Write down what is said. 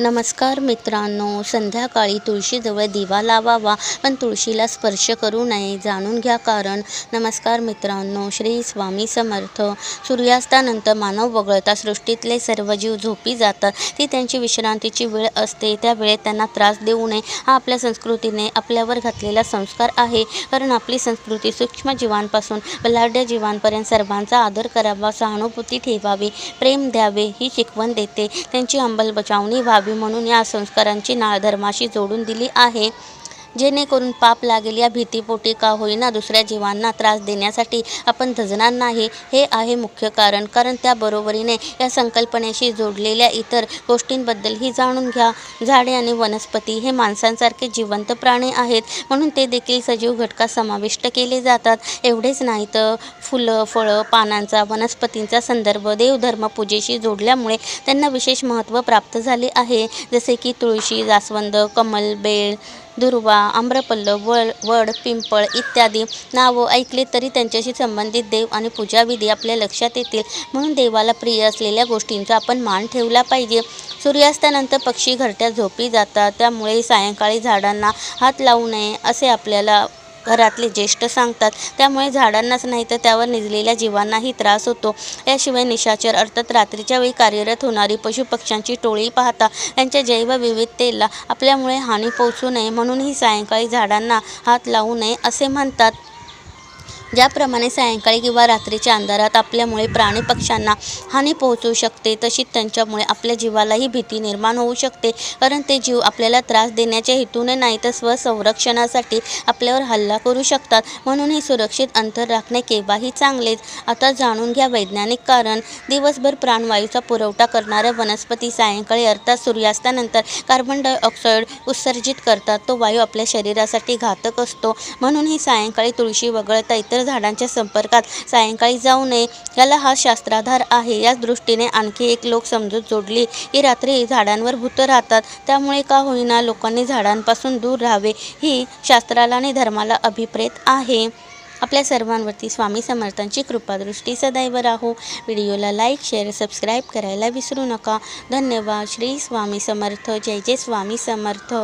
नमस्कार मित्रांनो संध्याकाळी तुळशीजवळ दिवा लावावा पण तुळशीला स्पर्श करू नये जाणून घ्या कारण नमस्कार मित्रांनो श्री स्वामी समर्थ. सूर्यास्तानंतर मानव वगळता सृष्टीतले सर्व जीव झोपी जातात. ती त्यांची विश्रांतीची वेळ असते. त्या वेळेत त्यांना त्रास देऊ नये. हा आपल्या संस्कृतीने आपल्यावर घातलेला संस्कार आहे. कारण आपली संस्कृती सूक्ष्म जीवांपासून बलाढ्य जीवांपर्यंत सर्वांचा आदर करावा सहानुभूती ठेवावी प्रेम द्यावे ही शिकवण देते. त्यांची अंमलबजावणी व्हावी. म्हणून या संस्कारांची नाळ धर्माशी जोडून दिली आहे. जेणेकरून पाप लागेल या भीतीपोटी का होईना दुसऱ्या जीवांना त्रास देण्यासाठी आपण धजणार नाही. हे आहे मुख्य कारण. कारण त्याबरोबरीने या संकल्पनेशी जोडलेल्या इतर गोष्टींबद्दलही जाणून घ्या. झाडे आणि वनस्पती हे माणसांसारखे जिवंत प्राणी आहेत म्हणून ते देखील सजीव घटकात समाविष्ट केले जातात. एवढेच नाही तर फुलं फळं पानांचा वनस्पतींचा संदर्भ देवधर्म पूजेशी जोडल्यामुळे त्यांना विशेष महत्त्व प्राप्त झाले आहे. जसे की तुळशी जास्वंद कमल बेळ दुर्वा आम्रपल्लव वळ वड पिंपळ इत्यादी नावं ऐकली तरी त्यांच्याशी संबंधित देव आणि पूजाविधी आपल्या लक्षात येतील. म्हणून देवाला प्रिय असलेल्या गोष्टींचा आपण मान ठेवला पाहिजे. सूर्यास्तानंतर पक्षी घरट्यात झोपी जातात. त्यामुळे सायंकाळी झाडांना हात लावू नये असे आपल्याला घरातले ज्येष्ठ सांगतात त्यामुळे झाडांनाच नाही तर त्यावर निजलेल्या जीवांनाही त्रास होतो. याशिवाय निशाचर अर्थात रात्रीच्या वेळी कार्यरत होणारी पशुपक्ष्यांची टोळी पाहता त्यांच्या जैवविविधतेला आपल्यामुळे हानी पोहोचू नये म्हणूनही सायंकाळी झाडांना हात लावू नये असे म्हणतात. ज्याप्रमाणे सायंकाळी किंवा रात्रीच्या अंधारात आपल्यामुळे प्राणी पक्ष्यांना हानी पोहोचू शकते तशीच त्यांच्यामुळे आपल्या जीवालाही भीती निर्माण होऊ शकते. कारण ते जीव आपल्याला त्रास देण्याच्या हेतूने नाही तर स्वसंरक्षणासाठी आपल्यावर हल्ला करू शकतात. म्हणून हे सुरक्षित अंतर राखणे केव्हाही चांगलेच. आता जाणून घ्या वैज्ञानिक कारण. दिवसभर प्राणवायूचा पुरवठा करणाऱ्या वनस्पती सायंकाळी अर्थात सूर्यास्तानंतर कार्बन डायऑक्साईड उत्सर्जित करतात. तो वायू आपल्या शरीरासाठी घातक असतो. म्हणून ही सायंकाळी तुळशी वगळता इतर झाडांच्या संपर्कात सायंकाळी जाऊ नये याला हा शास्त्राधार आहे. याच दृष्टीने आणखी एक लोक समजूत जोडली की रात्री झाडांवर भूतं राहतात त्यामुळे का होईना लोकांनी झाडांपासून दूर राहावे ही शास्त्राला आणि धर्माला अभिप्रेत आहे. आपल्या सर्वांवरती स्वामी समर्थांची कृपादृष्टी सदैव राहो. व्हिडिओला लाईक शेअर सबस्क्राईब करायला विसरू नका. धन्यवाद. श्री स्वामी समर्थ. जय जय स्वामी समर्थ.